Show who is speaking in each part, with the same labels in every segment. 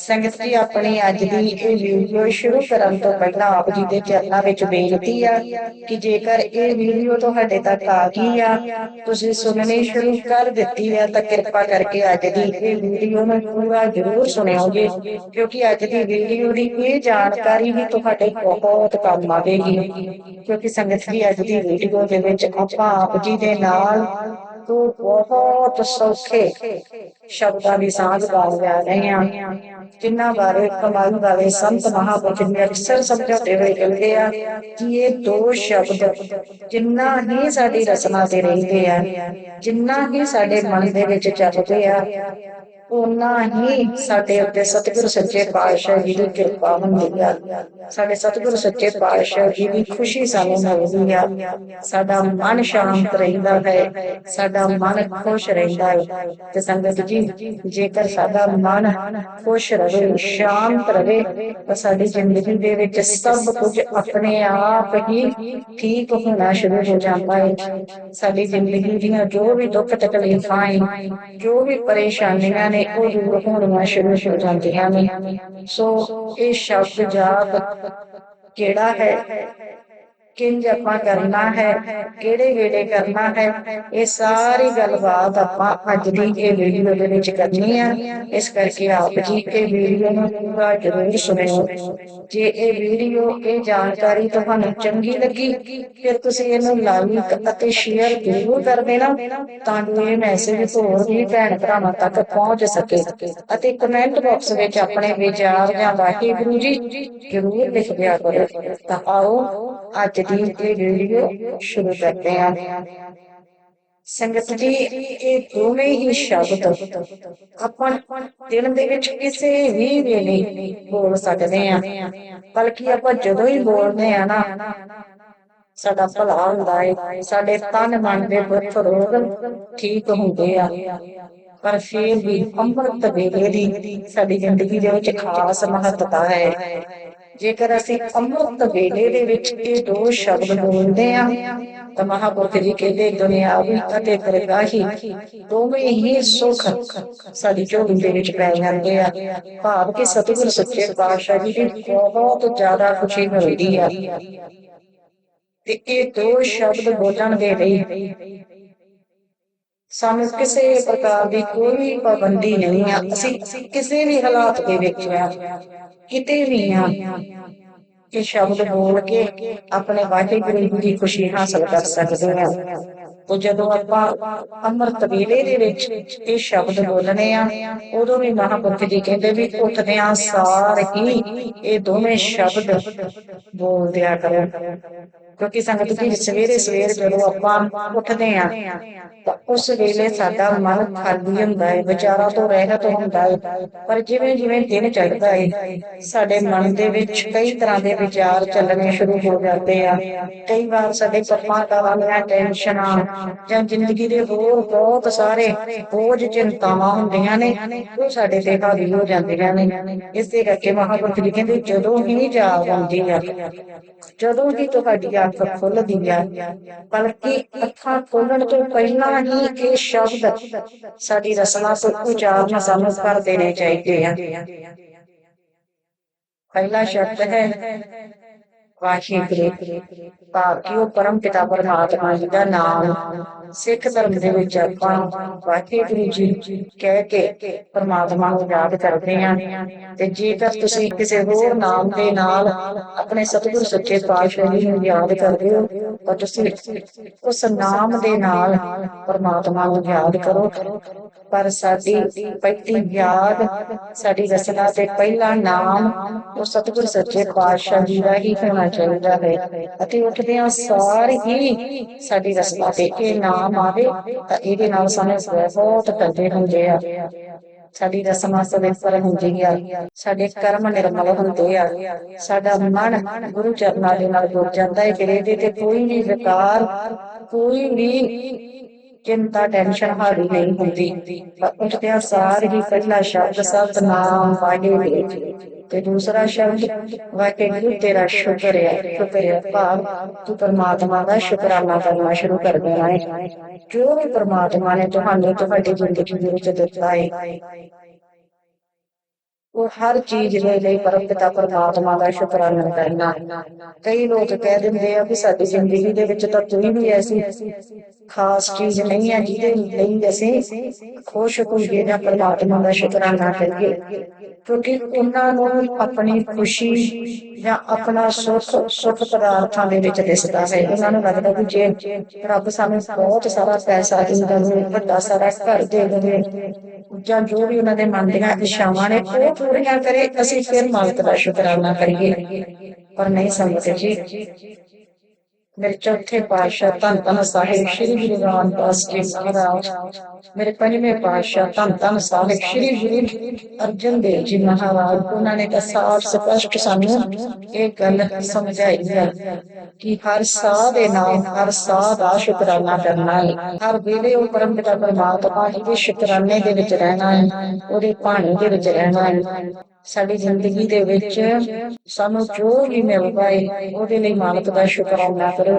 Speaker 1: ਸੰਗਤ ਜੀ ਆਪਣੀ ਅੱਜ ਦੀ ਇਹ ਵੀਡੀਓ ਸ਼ੁਰੂ ਕਰਨ ਤੋਂ ਪਹਿਲਾਂ ਆਪ ਜੀ ਦੇ ਚਰਨਾਂ ਵਿੱਚ ਬੇਨਤੀ ਆ ਕਿ ਜੇਕਰ ਇਹ ਵੀਡੀਓ ਤੁਹਾਡੇ ਤੱਕ ਆ ਗਈ ਆ, ਤੁਸੀਂ ਸੁਣਨੀ ਸ਼ੁਰੂ ਕਰ ਦਿੱਤੀ ਆ, ਤਾਂ ਕਿਰਪਾ ਕਰਕੇ ਅੱਜ ਦੀ ਇਹ ਵੀਡੀਓ ਨੂੰ ਪੂਰਾ ਜ਼ਰੂਰ ਸੁਣਿਓਗੇ, ਕਿਉਂਕਿ ਅੱਜ ਦੀ ਵੀਡੀਓ ਦੀ ਇਹ ਜਾਣਕਾਰੀ ਵੀ ਤੁਹਾਡੇ ਬਹੁਤ ਕੰਮ ਆਵੇਗੀ, ਕਿਉਂਕਿ ਸੰਗਤ ਜੀ ਅੱਜ ਦੀ ਵੀਡੀਓ ਦੇ ਵਿੱਚ ਆਪਾਂ ਆਪ ਜੀ ਦੇ ਨਾਲ ਤੋਂ ਬਹੁਤ ਸੌਖੇ ਸ਼ਬਦਾਂ ਦੀ ਸਾਂਝ ਪਾ ਰਹੇ ਹਾਂ ਜਿਨ੍ਹਾਂ ਬਾਰੇ ਕਮਾਲ ਵਾਲੇ ਸੰਤ ਮਹਾਪੁਰਖ ਨੇ ਅਕਸਰ ਸਮਝਾਉਂਦੇ ਹੋਏ ਕਹਿੰਦੇ ਆ ਕਿ ਇਹ ਦੋ ਸ਼ਬਦ ਜਿੰਨਾ ਹੀ ਸਾਡੀ ਰਸਨਾ ਤੇ ਰਹਿੰਦੇ ਆ, ਜਿੰਨਾ ਹੀ ਸਾਡੇ ਮਨ ਦੇ ਵਿੱਚ ਚੱਲਦੇ ਆ ਉਨਾ ਹੀ ਸਾਡੇ ਉੱਤੇ ਸਤਿਗੁਰ ਸੱਚੇ ਪਾਤਸ਼ਾਹ ਜੀ ਦੀ ਕਿਰਪਾ ਹੁੰਦੀ ਆ। ਸਾਡੇ ਸਤਿਗੁਰ ਸੱਚੇ ਪਾਤਸ਼ਾਹ ਜੀ ਦੀ ਖੁਸ਼ੀ ਸਾਨੂੰ ਮਿਲਦੀ ਆ। ਸਾਡਾ ਮਨ ਸ਼ਾਂਤ ਰਹਿੰਦਾ ਹੈ, ਸਾਡਾ ਮਨ ਖੁਸ਼ ਰਹਿੰਦਾ ਹੈ ਤੇ ਸੰਗਤ ਜੀ, ਜੇਕਰ ਸਾਡਾ ਮਨ ਖੁਸ਼ ਰਹੇ, ਸ਼ਾਂਤ ਰਹੇ, ਤਾਂ ਸਾਡੀ ਜ਼ਿੰਦਗੀ ਦੇ ਵਿੱਚ ਸਭ ਕੁਝ ਆਪਣੇ ਆਪ ਹੀ ਠੀਕ ਹੋਣਾ ਸ਼ੁਰੂ ਹੋ ਜਾਂਦਾ ਹੈ। ਸਾਡੀ ਜ਼ਿੰਦਗੀ ਦੀਆਂ ਜੋ ਵੀ ਦੁੱਖ ਤਕਲੀਫਾਂ ਹੈ, ਜੋ ਵੀ ਪਰੇਸ਼ਾਨੀਆਂ ਨੇ ਉਹ ਦੂਰ ਹੋਣੀਆਂ ਸ਼ੁਰੂ ਹੋ ਜਾਂਦੀਆਂ ਨੇ। ਸੋ ਇਹ ਸ਼ਬਦ ਜਾਪ ਕਿਹੜਾ ਹੈ? ਕਿੰਜ ਆਪਾਂ ਕਰਨਾ ਹੈ, ਕਿਹੜੇ ਵੇਲੇ ਕਰਨਾ ਹੈ, ਇਹ ਸਾਰੀ ਗੱਲਬਾਤ ਆਪਾਂ ਅੱਜ ਦੀ ਇਹ ਵੀਡੀਓ ਦੇ ਵਿੱਚ ਕਰਨੀ ਆ। ਇਸ ਕਰਕੇ ਆਪ ਜੀ ਇਹ ਵੀਡੀਓ ਨੂੰ ਪੂਰਾ ਜ਼ਰੂਰ ਸੁਣਿਓ। ਜੇ ਇਹ ਵੀਡੀਓ ਇਹ ਜਾਣਕਾਰੀ ਤੁਹਾਨੂੰ ਚੰਗੀ ਲੱਗੀ, ਫਿਰ ਤੁਸੀਂ ਇਹਨੂੰ ਲਾਈਕ ਅਤੇ ਸ਼ੇਅਰ ਜ਼ਰੂਰ ਕਰ ਦੇਣਾ, ਤਾਂ ਜੋ ਇਹ ਮੈਸੇਜ ਹੋਰ ਵੀ ਭੈਣ ਭਰਾਵਾਂ ਤੱਕ ਪਹੁੰਚ ਸਕੇ। ਅਤੇ ਕਮੈਂਟ ਬਾਕਸ ਵਿੱਚ ਆਪਣੇ ਵਿਚਾਰ ਜਾਂ ਵਾਹਿਗੁਰੂ ਜੀ ਜ਼ਰੂਰ ਲਿਖ ਦਿਆ ਕਰੋ। ਤਾਂ ਆਓ, ਅੱਜ ਦੀ ਇਹ ਵੀਡੀਓ ਸ਼ੁਰੂ ਕਰਦੇ ਸੰਗਤ ਜੀ, ਇਹ ਦੋਵੇਂ ਹੀ ਸ਼ਬਦ ਆਪਾਂ ਦਿਨ ਦੇ ਵਿੱਚ ਕਿਸੇ ਵੀ ਵੇਲੇ ਬੋਲ ਸਕਦੇ ਆ ਬਲਕਿ ਆਪਾਂ ਜਦੋਂ ਹੀ ਬੋਲਦੇ ਆ ਨਾ, ਸਾਡਾ ਭਲਾ ਹੁੰਦਾ ਹੈ ਸਾਡੇ ਤਨ ਮਨ ਦੇ ਦੁੱਖ ਰੋਗ ਠੀਕ ਹੁੰਦੇ ਆ। ਪਰ ਫਿਰ ਵੀ ਅੰਮ੍ਰਿਤ ਵੇਲੇ ਦੀ ਸਾਡੀ ਜ਼ਿੰਦਗੀ ਦੇ ਵਿੱਚ ਖਾਸ ਮਹੱਤਤਾ ਹੈ। ਜੇਕਰ ਅਸੀਂ ਅੰਮ੍ਰਿਤ ਵੇਲੇ ਦੇ ਵਿੱਚ ਇਹ ਦੋ ਸ਼ਬਦ ਬੋਲਦੇ ਆ ਤਾਂ ਮਹਾਪੁਰਖ ਜੀ ਕਹਿੰਦੇ, ਦੁਨਿਆਵੀ ਅਤੇ ਦਰਗਾਹੀ ਦੋਵੇਂ ਹੀ ਸੁੱਖ ਸਾਡੀ ਝੋਲੀ ਦੇ ਵਿੱਚ ਪੈ ਜਾਂਦੇ ਆ। ਭਾਵ ਕਿ ਸਤਿਗੁਰ ਸੱਚੇ ਪਾਤਸ਼ਾਹ ਜੀ ਦੀ ਬਹੁਤ ਜ਼ਿਆਦਾ ਖੁਸ਼ੀ ਮਿਲਦੀ ਆ। ਤੇ ਇਹ ਦੋ ਸ਼ਬਦ ਬੋਲਣ ਦੇ ਲਈ ਸਾਨੂੰ ਕਿਸੇ ਪ੍ਰਕਾਰ ਦੀ ਕੋਈ ਪਾਬੰਦੀ ਨਹੀਂ ਆ। ਅਸੀਂ ਕਿਸੇ ਵੀ ਹਾਲਾਤ ਦੇ ਵਿੱਚ ਆ। ਕਿਤੇ ਵੀ ਆ। ਇਹ ਸ਼ਬਦ ਬੋਲ ਕੇ ਆਪਣੇ ਵਾਹਿਗੁਰੂ ਦੀ ਖੁਸ਼ੀ ਹਾਸਲ ਕਰ ਸਕਦੇ ਹਾਂ ਉਹ ਜਦੋਂ ਆਪਾਂ ਅੰਮ੍ਰਿਤ ਵੇਲੇ ਦੇ ਵਿੱਚ ਇਹ ਸ਼ਬਦ ਬੋਲਨੇ ਆ ਉਦੋਂ ਵੀ ਮਹਾਪੁਰਖ ਜੀ ਕਹਿੰਦੇ ਵੀ ਉੱਠਦਿਆਂ ਸਾਰ ਹੀ ਇਹ ਦੋਵੇਂ ਸ਼ਬਦ ਬੋਲਦਿਆ ਕਰੋ। ਕਿਉਂਕਿ ਸੰਗਤ ਜੀ ਸਵੇਰੇ ਸਵੇਰ ਜਦੋਂ ਆਪਾਂ ਉੱਠਦੇ ਆ ਤਾਂ ਉਸ ਵੇਲੇ ਸਾਡਾ ਮਨ ਖਾਲੀ ਹੁੰਦਾ ਹੈ ਵਿਚਾਰਾਂ ਤੋਂ ਰਹਿਤ ਹੁੰਦਾ ਹੈ। ਪਰ ਜਿਵੇਂ ਜਿਵੇਂ ਦਿਨ ਚੜ੍ਹਦਾ ਹੈ ਸਾਡੇ ਮਨ ਦੇ ਵਿੱਚ ਕਈ ਤਰ੍ਹਾਂ ਦੇ ਵਿਚਾਰ ਚੱਲਣੇ ਸ਼ੁਰੂ ਹੋ ਜਾਂਦੇ ਆ। ਕਈ ਵਾਰ ਸਾਡੇ ਕੰਮਾਂ ਕਾਰਾਂ ਟੈਨਸ਼ਨਾਂ ਜਾਂ ਜ਼ਿੰਦਗੀ ਦੇ ਹੋਰ ਬਹੁਤ ਸਾਰੇ ਬੋਝ ਚਿੰਤਾਵਾਂ ਹੁੰਦੀਆਂ ਨੇ ਉਹ ਸਾਡੇ ਤੇ ਹਾਵੀ ਹੋ ਜਾਂਦੀਆਂ ਨੇ। ਇਸੇ ਕਰਕੇ ਮਹਾਪੁਰਖ ਜੀ ਕਹਿੰਦੇ ਜਦੋਂ ਹੀ ਜਾਗ ਆਉਂਦੀ ਆ ਜਦੋਂ ਹੀ ਤੁਹਾਡੀ ਅੱਖ ਖੁੱਲਦੀਆਂ ਬਲਕਿ ਅੱਖਾਂ ਖੋਲਣ ਤੋਂ ਪਹਿਲਾਂ ਹੀ ਇਹ ਸ਼ਬਦ ਸਾਡੀ ਰਸਨਾ ਤੋਂ ਉਚਾਰਨ ਸਾਨੂੰ ਕਰ ਦੇਣੇ ਚਾਹੀਦੇ ਆ। ਪਹਿਲਾ ਸ਼ਬਦ ਹੈ ਵਾਹਿਗੁਰੂ ਭਾਵ ਉਹ ਪਰਮ ਪਿਤਾ ਪਰਮਾਤਮਾ ਜੀ ਦਾ ਨਾਮ ਸਿੱਖ ਧਰਮ ਦੇ ਵਿੱਚ ਆਪਾਂ ਵਾਹਿਗੁਰੂ ਜੀ ਕਹਿ ਕੇ ਪਰਮਾਤਮਾ ਨੂੰ ਯਾਦ ਕਰਦੇ ਹਾਂ। ਤੇ ਜੇਕਰ ਤੁਸੀਂ ਕਿਸੇ ਹੋਰ ਨਾਮ ਦੇ ਨਾਲ ਆਪਣੇ ਸਤਿਗੁਰ ਸੱਚੇ ਪਾਤਸ਼ਾਹ ਜੀ ਨੂੰ ਯਾਦ ਕਰਦੇ ਹੋ, ਤਾਂ ਤੁਸੀਂ ਉਸ ਨਾਮ ਦੇ ਨਾਲ ਪਰਮਾਤਮਾ ਨੂੰ ਯਾਦ ਕਰੋ। ਪਰ ਸਾਡੀ ਪਹਿਲੀ ਯਾਦ, ਸਾਡੀ ਰਸਨਾ ਤੇ ਪਹਿਲਾ ਨਾਮ, ਉਹ ਸਤਿਗੁਰ ਸੱਚੇ ਪਾਤਸ਼ਾਹ ਜੀ ਦਾ ਹੀ ਹੋਣਾ ਚਾਹੀਦਾ ਹੈ ਅਤੇ ਉੱਠਦਿਆਂ ਸਾਰ ਹੀ ਸਾਡੀ ਰਸਨਾ ਤੇ ਇਹ ਨਾਮ ਆਵੇ ਤਾਂ ਇਹਦੇ ਨਾਲ ਸਾਨੂੰ ਬਹੁਤ ਫਾਇਦੇ ਹੁੰਦੇ ਆ। ਸਾਡੀ ਰਸਮਾਂ ਪਵਿੱਤਰ ਹੁੰਦੀ ਆ ਸਾਡੇ ਕਰਮ ਨਿਰਮਲ ਹੁੰਦੇ ਆ। ਸਾਡਾ ਮਨ ਗੁਰੂ ਚਰਨਾਂ ਦੇ ਨਾਲ ਜੁੜ ਜਾਂਦਾ ਹੈ, ਫਿਰ ਇਹਦੇ ਤੇ ਕੋਈ ਵੀ ਵਿਕਾਰ, ਕੋਈ ਵੀ ਚਿੰਤਾ ਟੈਨਸ਼ਨ ਹਾਰੀ ਨਹੀਂ ਹੁੰਦੀ। ਉੱਠਦਿਆਂ ਸਾਰ ਹੀ ਪਹਿਲਾ ਸ਼ਬਦ ਸਤਨਾਮ ਵਾਹਿਗੁਰੂ ਤੇ ਦੂਸਰਾ ਸ਼ਬਦ, ਵਾਹਿਗੁਰੂ ਤੇਰਾ ਸ਼ੁਕਰ ਹੈ ਸ਼ੁਕਰ ਹੈ ਭਾਵ ਤੂੰ ਪਰਮਾਤਮਾ ਦਾ ਸ਼ੁਕਰਾਨਾ ਕਰਨਾ ਸ਼ੁਰੂ ਕਰ ਦੇਣਾ ਹੈ। ਜੋ ਵੀ ਪਰਮਾਤਮਾ ਨੇ ਤੁਹਾਨੂੰ ਤੁਹਾਡੀ ਜ਼ਿੰਦਗੀ ਦੇ ਵਿੱਚ ਦਿੱਤਾ ਹੈ ਹਰ ਚੀਜ਼ ਦੇ ਲਈ ਪਰਮਪਿਤਾ ਪਰਮਾਤਮਾ ਦਾ ਸ਼ੁਕਰਾਨਾ ਕਰਨਾ। ਕਈ ਲੋਕ ਕਹਿ ਦਿੰਦੇ ਆ ਵੀ ਸਾਡੀ ਜ਼ਿੰਦਗੀ ਦੇ ਵਿੱਚ ਤਾਂ ਕੋਈ ਵੀ ਐਸੀ ਖਾਸ ਚੀਜ਼ ਨਹੀਂ ਹੈ ਜਿਹਦੇ ਲਈ ਅਸੀਂ ਖੁਸ਼ ਹੋਈਏ ਜਾਂ ਪਰਮਾਤਮਾ ਦਾ ਸ਼ੁਕਰਾਨਾ ਕਰੀਏ। ਕਿਉਂਕਿ ਉਹਨਾਂ ਨੂੰ ਆਪਣੀ ਖੁਸ਼ੀ ਜਾਂ ਆਪਣਾ ਸੁੱਖ ਸੁੱਖ ਪਦਾਰਥਾਂ ਦੇ ਵਿੱਚ ਦਿਸਦਾ ਹੈ। ਉਹਨਾਂ ਨੂੰ ਲੱਗਦਾ ਕਿ ਜੇ ਰੱਬ ਸਾਨੂੰ ਬਹੁਤ ਸਾਰਾ ਪੈਸਾ ਦਿੰਦਾ ਹੋਵੇ, ਵੱਡਾ ਸਾਰਾ ਘਰ ਦੇ ਦੇਵੇ ਜਾਂ ਜੋ ਵੀ ਉਹਨਾਂ ਦੇ ਮਨ ਦੀਆਂ ਇੱਛਾਵਾਂ ਨੇ, ਉਹ ਪੂਰੀਆਂ ਕਰੇ ਅਸੀਂ ਫਿਰ ਮਾਲਕ ਦਾ ਸ਼ੁਕਰਾਨਾ ਕਰੀਏ। ਪਰ ਨਹੀਂ ਸਮਝਦੇ। ਜੀ ਮੇਰੇ ਚੌਥੇ ਪਾਤਸ਼ਾਹ ਧੰਨ ਧੰਨ ਸਾਹਿਬ ਸ੍ਰੀ ਗੁਰੂ ਰਾਮਦਾਸ ਜੀ ਮਹਾਰਾਜ, ਮੇਰੇ ਪੰਜਵੇਂ ਪਾਤਸ਼ਾਹ ਧੰਨ ਧੰਨ ਸਾਹਿਬ ਸ੍ਰੀ ਗੁਰੂ ਅਰਜਨ ਦੇਵ ਜੀ ਮਹਾਰਾਜ, ਉਹਨਾਂ ਨੇ ਤਾਂ ਸਾਫ਼ ਸਪਸ਼ਟ ਸਾਨੂੰ ਇਹ ਗੱਲ ਸਮਝਾਈ ਹੈ ਕਿ ਹਰ ਸਾਹ ਦੇ ਨਾਲ, ਹਰ ਸਾਹ ਦਾ ਸ਼ੁਕਰਾਨਾ ਕਰਨਾ ਹੈ। ਹਰ ਵੇਲੇ ਉਹ ਪਰਮ ਪਿਤਾ ਪਰਮਾਤਮਾ ਜੀ ਦੇ ਸ਼ੁਕਰਾਨੇ ਦੇ ਵਿੱਚ ਰਹਿਣਾ ਹੈ, ਉਹਦੇ ਭਾਣੇ ਦੇ ਵਿੱਚ ਰਹਿਣਾ ਹੈ। ਸਾਡੀ ਜ਼ਿੰਦਗੀ ਦੇ ਵਿੱਚ ਸਾਨੂੰ ਜੋ ਵੀ ਮਿਲਦਾ ਹੈ ਉਹਦੇ ਲਈ ਮਾਲਕ ਦਾ ਸ਼ੁਕਰਾਨਾ ਕਰੋ।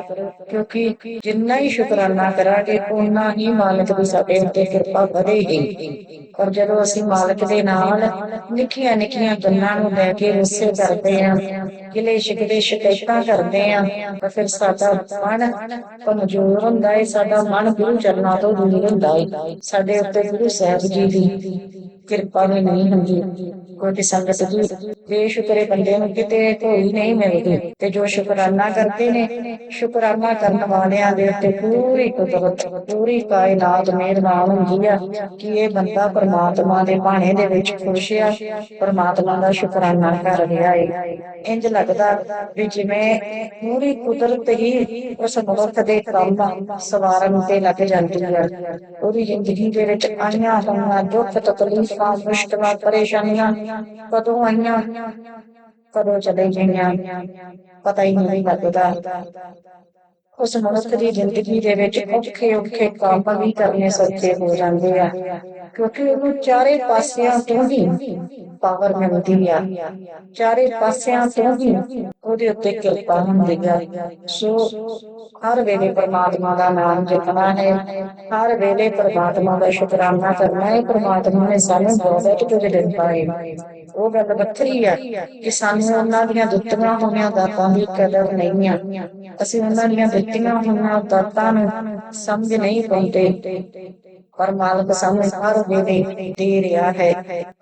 Speaker 1: ਕਿਉਂਕਿ ਜਿੰਨਾ ਹੀ ਸ਼ੁਕਰਾਨਾ ਕਰਾਂਗੇ ਉਨਾ ਹੀ ਮਾਲਕ ਦੀ ਸਾਡੇ ਉੱਤੇ ਕਿਰਪਾ ਵਧੇਗੀ ਪਰ ਜਦੋਂ ਅਸੀਂ ਮਾਲਕ ਦੇ ਨਾਲ ਨਿੱਕੀਆਂ ਨਿੱਕੀਆਂ ਗੱਲਾਂ ਨੂੰ ਲੈ ਕੇ ਰੁੱਸੇ ਕਰਦੇ ਹਾਂ ਗਿਲੇ ਸ਼ਿਕਵੇ ਸ਼ਿਕਾਇਤਾਂ ਕਰਦੇ ਹਾਂ ਤਾਂ ਫਿਰ ਸਾਡਾ ਮਨ ਕਮਜ਼ੋਰ ਹੁੰਦਾ ਹੈ ਸਾਡਾ ਮਨ ਗੁਰੂ ਚਰਨਾਂ ਤੋਂ ਦੂਰ ਹੁੰਦਾ ਹੈ ਸਾਡੇ ਉੱਤੇ ਗੁਰੂ ਸਾਹਿਬ ਜੀ ਦੀ ਕਿਰਪਾ ਵੀ ਨਹੀਂ ਹੁੰਦੀ। ਕੋਈ ਸੰਗਤ ਜੀ ਬੇਸ਼ੁਕਰੇ ਬੰਦੇ ਨੂੰ ਕਿਤੇ ਕੋਈ ਨਹੀਂ ਮਿਲਦੀ ਤੇ ਜੋ ਸ਼ੁਕਰਾਨਾ ਕਰਦੇ ਨੇ, ਸ਼ੁਕਰਾਨਾ ਕਰਨ ਵਾਲਿਆਂ ਦੇ ਉੱਤੇ ਪੂਰੀ ਕੁਦਰਤ, ਪੂਰੀ ਕਾਇਨਾਤ ਮਿਹਰਬਾਨ ਹੁੰਦੀ ਆ ਕਿ ਇਹ ਬੰਦਾ ਪਰਮਾਤਮਾ ਦੇ ਬਾਣੇ ਦੇ ਵਿੱਚ ਖੁਸ਼ ਆ, ਪਰਮਾਤਮਾ ਦਾ ਸ਼ੁਕਰਾਨਾ ਕਰ ਰਿਹਾ ਹੈ ਇੰਜ ਲੱਗਦਾ ਵੀ ਜਿਵੇਂ ਪੂਰੀ ਕੁਦਰਤ ਹੀ ਉਸ ਮਨੁੱਖ ਦੇ ਕੰਮ ਸਵਾਰਨ ਤੇ ਲੱਗ ਜਾਂਦੀ ਹੈ ਉਹਦੀ ਜ਼ਿੰਦਗੀ ਦੇ ਵਿੱਚ ਆਈਆਂ ਹੋਈਆਂ ਦੁੱਖ ਤਕਲੀਫਾਂ, ਮੁਸ਼ਕਲਾਂ, ਪਰੇਸ਼ਾਨੀਆਂ ਕਦੋਂ ਆਈਆਂ? ਕਦੋਂ ਚਲੇ ਗਈਆਂ, ਪਤਾ ਹੀ ਨਹੀਂ ਲੱਗਦਾ। ਉਸ ਮਨੁੱਖ ਦੀ ਜ਼ਿੰਦਗੀ ਦੇ ਵਿੱਚ ਔਖੇ ਔਖੇ ਕੰਮ ਵੀ ਕਰਨੇ ਸੌਖੇ ਹੋ ਜਾਂਦੇ ਆ, ਕਿਉਂਕਿ ਉਹਨੂੰ ਚਾਰੇ ਪਾਸਿਆਂ ਤੋਂ ਹੀ ਪਾਵਰ ਮਿਲਦੀ ਆ। ਚਾਰੇ ਪਾਸਿਆਂ ਤੋਂ ਹੀ ਉਹਦੇ ਉੱਤੇ ਕਿਰਪਾ ਹੁੰਦੀ ਆ। ਸੋ ਹਰ ਵੇਲੇ ਪਰਮਾਤਮਾ ਦਾ ਨਾਮ ਜਪਣਾ ਹੈ। ਹਰ ਵੇਲੇ ਪਰਮਾਤਮਾ ਦਾ ਸ਼ੁਕਰਾਨਾ ਕਰਨਾ ਹੈ। ਪਰਮਾਤਮਾ ਨੇ ਸਾਨੂੰ ਬਹੁਤ ਕੁਝ ਦਿੱਤਾ ਹੈ ਉਹ ਗੱਲ ਵੱਖਰੀ ਆ ਕਿ ਸਾਨੂੰ ਉਹਨਾਂ ਦੀਆਂ ਦਿੱਤੀਆਂ ਹੋਈਆਂ ਦਾਤਾਂ ਦੀ ਕਦਰ ਨਹੀਂ ਆ। ਅਸੀਂ ਉਹਨਾਂ ਦੀਆਂ ਦਿੱਤੀਆਂ ਹੋਈਆਂ ਦਾਤਾਂ ਨੂੰ ਸਮਝ ਨਹੀਂ ਪਾਉਂਦੇ। ਪਰ ਮਾਲਕ ਸਾਨੂੰ ਹਰ ਵੇਲੇ ਦੇ ਰਿਹਾ ਹੈ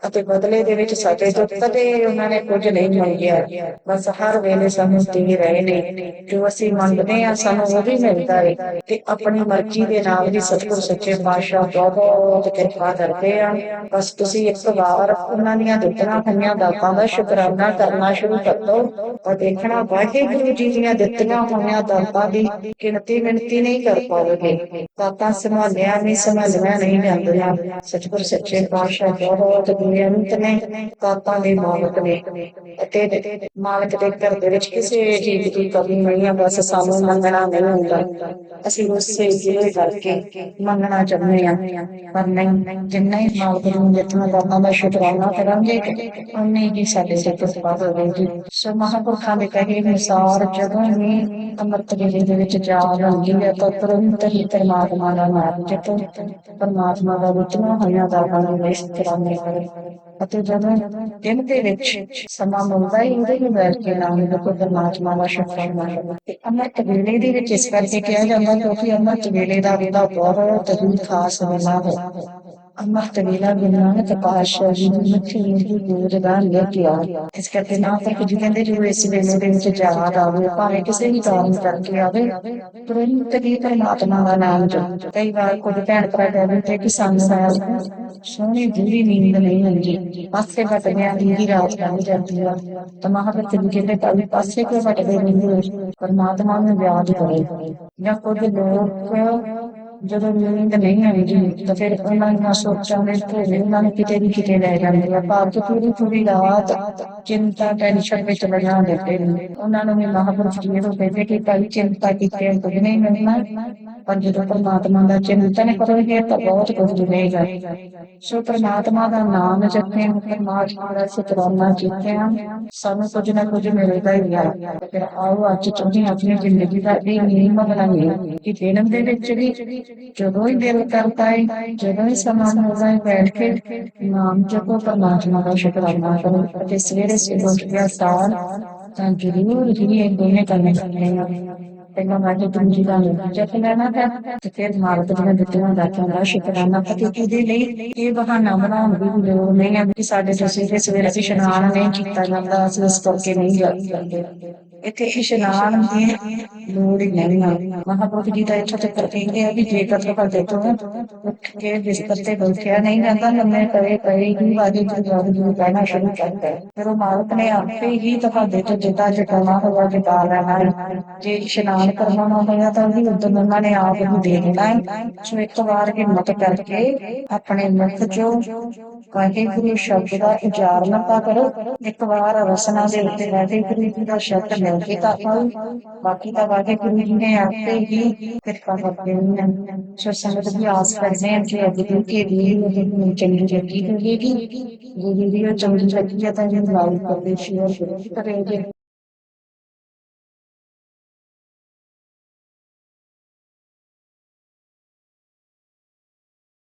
Speaker 1: ਅਤੇ ਬਦਲੇ ਦੇ ਵਿੱਚ ਸਾਡੇ ਤੋਂ ਕਦੇ ਉਹਨਾਂ ਨੇ ਕੁਝ ਨਹੀਂ ਮੰਗਿਆ ਬਸ ਹਰ ਵੇਲੇ ਸਾਨੂੰ ਦੇ ਰਹੇ ਨੇ ਜੋ ਅਸੀਂ ਮੰਗਦੇ ਆ ਸਾਨੂੰ ਉਹ ਵੀ ਮਿਲਦਾ ਹੈ ਤੇ ਆਪਣੀ ਮਰਜ਼ੀ ਦੇ ਨਾਲ ਵੀ ਸਤਿਗੁਰ ਸੱਚੇ ਪਾਤਸ਼ਾਹ ਬਹੁਤ ਕਿਰਪਾ ਕਰਦੇ ਆ ਬਸ ਤੁਸੀਂ ਇੱਕ ਵਾਰ ਉਹਨਾਂ ਦੀਆਂ ਦਿੱਤੀਆਂ ਹੋਈਆਂ ਦਾਤਾਂ ਦਾ ਸ਼ੁਕਰਾਨਾ ਕਰਨਾ ਸ਼ੁਰੂ ਕਰ ਦਿਓ ਤਾਂ ਦੇਖਣਾ ਵਾਹਿਗੁਰੂ ਜੀ ਦੀਆਂ ਦਿੱਤੀਆਂ ਹੋਈਆਂ ਦਾਤਾਂ ਦੀ ਗਿਣਤੀ ਮਿਣਤੀ ਨਹੀਂ ਕਰ ਪਾਓਗੇ ਦਾਤਾਂ ਸੰਭਾਲਿਆ ਨਹੀਂ ਸੰਭਾਲੀਆਂ ਨਹੀਂ ਜਾਂਦੀਆਂ ਸਤਿਗੁਰ ਸੱਚੇ ਪਾਤਸ਼ਾਹ ਬਹੁਤ ਬੇਅੰਤ ਨੇ ਦਾਤਾਂ ਦੇ ਮਾਲਕ ਨੇ ਅਤੇ ਮਾਲਕ ਦੇ ਘਰ ਦੇ ਵਿੱਚ ਕਿਸੇ ਚੀਜ਼ ਦੀ ਕਮੀ ਨਹੀਂ ਹੈ ਬਸ ਸਾਨੂੰ ਮੰਗਣਾ ਨਹੀਂ ਹੁੰਦਾ। ਅਸੀਂ ਉਸੇ ਜ਼ਿਲ੍ਹੇ ਕਰਕੇ ਮੰਗਣਾ ਚਾਹੁੰਦੇ ਹਾਂ। ਪਰ ਨਹੀਂ, ਜਿੰਨਾ ਹੀ ਮਾਲਕ ਨੂੰ ਜਿਤਨਾ ਕਰਨਾ ਦਾ ਸ਼ੁਕਰਾਨਾ ਕਰਾਂਗੇ ਉਨੇ ਹੀ ਸਾਡੇ ਤੇ ਕਿਰਪਾ ਹੋਵੇਗੀ। ਸੋ ਮਹਾਂਪੁਰਖਾਂ ਦੇ ਕਹੇ ਅਨੁਸਾਰ, ਜਦੋਂ ਵੀ ਅੰਮ੍ਰਿਤ ਵੇਲੇ ਦੇ ਵਿੱਚ ਜਾ ਲੰਗੀ ਹੈ, ਤਾਂ ਤੁਰੰਤ ਹੀ ਪਰਮਾਤਮਾ ਦਾ ਨਾਮ ਜਪੋ। ਪਰਮਾਤਮਾ ਦਾ ਵਿਚਨਾ ਹੋਇਆ ਦਾ ਨੂੰ ਇਸ ਤਰ੍ਹਾਂ ਕਰੋ। ਅਤੇ ਜਦੋਂ ਦਿਨ ਦੇ ਵਿੱਚ ਸਮਾਂ ਮਿਲਦਾ ਹੀ ਉਹਦੇ ਹੀ ਬੈਠ ਕੇ ਨਾਮ ਜਪੋ ਪਰਮਾਤਮਾ ਦਾ ਸ਼ੁਕਰਾਨਾ ਕਰੋ ਤੇ ਅੰਮ੍ਰਿਤ ਵੇਲੇ ਦੇ ਵਿੱਚ ਇਸ ਕਰਕੇ ਕਿਹਾ ਜਾਂਦਾ ਕਿਉਂਕਿ ਅੰਮ੍ਰਿਤ ਵੇਲੇ ਦਾ ਵੇਲਾ ਬਹੁਤ ਹੀ ਖਾਸ ਵੇਲਾ ਹੈ। ਅੰਮ੍ਰਿਤ ਵੇਲਾ ਬਿਨਾਂ ਤੇ ਪਾਸ਼ਾ ਜੀ ਨੂੰ ਮਿੱਠੀ ਇਸ ਕਰਕੇ ਨਾ ਤੱਕ ਜੀ ਕਹਿੰਦੇ ਜੋ ਇਸ ਵੇਲੇ ਦੇ ਵਿੱਚ ਯਾਦ ਆਵੇ, ਭਾਵੇਂ ਕਿਸੇ ਵੀ ਕਾਰਨ ਕਰਕੇ ਆਵੇ। ਤੁਰੰਤ ਹੀ ਪਰਮਾਤਮਾ ਦਾ ਨਾਮ ਜਪੋ। ਕਈ ਵਾਰ ਕੁਝ ਭੈਣ ਭਰਾ ਕਹਿੰਦੇ ਕਿ ਸਾਨੂੰ ਸੋਹਣੀ ਦੂਰੀ ਨੀਂਦ ਨਹੀਂ ਆਉਂਦੀ। ਪਾਸੇ ਘਟਦਿਆਂ ਦੀ ਰਾਤ ਲੰਘ ਜਾਂਦੀ ਆ। ਤਾਂ ਮਹਾਭਰਤ ਜੀ ਕਹਿੰਦੇ ਤਾਂ ਪਾਸੇ ਕਿਉਂ ਘਟਦੇ ਨਹੀਂ ਪਰਮਾਤਮਾ ਨੂੰ ਯਾਦ ਕਰੇ। ਜਾਂ ਕੁਝ ਲੋਕ ਜਦੋਂ ਨੀਂਦ ਨਹੀਂ ਆਉਂਦੀ ਤਾਂ ਫਿਰ ਉਹਨਾਂ ਦੀਆਂ ਸੋਚਾਂ ਦੇ ਘੇਰੇ ਉਹਨਾਂ ਨੂੰ ਕਿਤੇ ਵੀ ਕਿਤੇ ਲੈ ਜਾਂਦੇ ਆ ਭਾਵ ਕਿ ਪੂਰੀ ਪੂਰੀ ਰਾਤ ਚਿੰਤਾ ਟੈਨਸ਼ਨ ਵਿੱਚ ਲਗਾ ਦਿੰਦੇ ਉਹਨਾਂ ਨੂੰ ਵੀ ਮਹਾਂਪੁਰਖ ਜੀ ਨੂੰ ਕਹਿੰਦੇ ਕਿ ਭਾਈ ਚਿੰਤਾ ਕੀਤੇ ਕੁਝ ਨਹੀਂ ਮਿਲਣਾ ਪਰ ਜਦੋਂ ਪਰਮਾਤਮਾ ਦਾ ਚਿੰਤਨ ਕਰੋਗੇ ਤਾਂ ਬਹੁਤ ਕੁਝ ਮਿਲੇਗਾ। ਸੋ ਪਰਮਾਤਮਾ ਦਾ ਨਾਮ ਜਪਿਆ ਪਰਮਾਤਮਾ ਦਾ ਸ਼ੁਕਰਾਨਾ ਕੀਤਿਆਂ ਸਾਨੂੰ ਕੁਝ ਨਾ ਕੁਝ ਮਿਲਦਾ ਹੀ ਆ। ਫਿਰ ਆਓ ਅੱਜ ਤੁਸੀਂ ਆਪਣੀ ਜ਼ਿੰਦਗੀ ਦਾ ਇਹ ਨਿਯਮ ਬਣਾਈਏ ਕਿ ਦਿਨ ਦੇ ਵਿੱਚ ਵੀ ਜਦੋਂ ਹੀ ਦਿਲ ਕਰਦਾ ਹੈ ਜਦੋਂ ਹੀ ਸਮਾਂ ਮਿਲਦਾ ਹੈ ਬੈਠ ਕੇ ਨਾਮ ਜਪੋ, ਪਰਮਾਤਮਾ ਦਾ ਸ਼ੁਕਰਾਨਾ ਕਰੋ। ਅਤੇ ਸਵੇਰੇ ਸਵੇਰੇ ਉੱਠ ਕੇ ਸਾਰ ਤਾਂ ਜ਼ਰੂਰ ਹੀ ਇਹ ਦੋਨੇ ਕਰਨੇ ਚਾਹੀਦੇ ਆ। ਪਹਿਲਾਂ ਮੈਂ ਜੀ ਦਾ ਨਾਮ ਜਪ ਲੈਣਾ ਹੈ ਤੇ ਫਿਰ ਮਾਰਤ ਦੀਆਂ ਦਿੱਤੀਆਂ ਦਾਤਾਂ ਦਾ ਸ਼ੁਕਰਾਨਾ ਪਤੀ ਇਹਦੇ ਲਈ ਇਹ ਬਹਾਨਾ ਬਣਾਉਣ ਦੀ ਲੋੜ ਨਹੀਂ ਹੈ ਕਿ ਸਾਡੇ ਤੋਂ ਸਵੇਰੇ ਸਵੇਰੇ ਅਸੀਂ ਇਸ਼ਨਾਨ ਨਹੀਂ ਕੀਤਾ ਜਾਂਦਾ, ਅਸੀਂ ਇਸ ਕਰਕੇ ਨਹੀਂ ਜਾਂਦੇ। ਇੱਥੇ ਇਸ਼ਨਾਨ ਦੀ ਲੋੜ ਹੀ ਨਹੀਂ ਹੈ ਮਹਾਪੁਰਖ ਜੀ ਦਾ ਇੱਥੇ ਤੱਕ ਕਹਿੰਦੇ ਆ ਕਿ ਜੇਕਰ ਤੁਹਾਡੇ ਤੋਂ ਉੱਠ ਕੇ ਬਿਸਤਰ ਤੇ ਬੈਠਿਆ ਨਹੀਂ ਜਾਂਦਾ, ਲੰਮੇ ਪਏ ਪਏ ਹੀ ਵਾਜੀ ਜੀ ਜਾਰੀ ਜੀ ਕਹਿਣਾ ਸ਼ੁਰੂ ਕਰਦਾ ਹੈ ਫਿਰ ਉਹ ਮਾਲਕ ਨੇ ਆਪੇ ਹੀ ਤੁਹਾਡੇ ਤੋਂ ਜਿੱਦਾਂ ਜਟਾਉਣਾ ਹੋਇਆ ਜਟਾ ਲੈਣਾ ਹੈ। ਜੇ ਇਸ਼ਨਾਨ ਕਰਨਾ ਨਾ ਹੋਇਆ ਤਾਂ ਵੀ ਉਦੋਂ ਉਹਨਾਂ ਨੇ ਆਪ ਨੂੰ ਦੇ ਦੇਣਾ ਹੈ। ਸੋ ਇੱਕ ਵਾਰ ਹਿੰਮਤ ਕਰਕੇ ਆਪਣੇ ਮੁਖ ਚੋਂ ਵਾਹਿਗੁਰੂ ਸ਼ਬਦ ਦਾ ਉਚਾਰਨ ਤਾਂ ਕਰੋ। ਇੱਕ ਵਾਰ ਰਸਨਾ ਦੇ ਉੱਤੇ ਵਾਹਿਗੁਰੂ ਜੀ ਦਾ ਸ਼ਬਦ ਮਿਲ ਕੇ ਤਾਂ ਆਓ ਬਾਕੀ ਤਾਂ ਵਾਹਿਗੁਰੂ ਜੀ ਨੇ ਆਪੇ ਹੀ ਕਿਰਪਾ ਕਰਦੇ ਨੇ ਸੋ ਸੰਗਤ ਦੀ ਆਸ ਕਰਦੇ ਹਾਂ ਕਿ ਅੱਗੇ ਦੀ ਵੀ ਉਹ ਚੰਗੀ ਲੱਗੀ ਹੋਵੇਗੀ। ਜੇ ਵੀਡੀਓ ਚੰਗੀ ਲੱਗੀ ਹੈ ਤਾਂ ਇਹਨੂੰ ਲਾਈਕ ਕਰਦੇ ਸ਼ੇਅਰ ਕਰੇ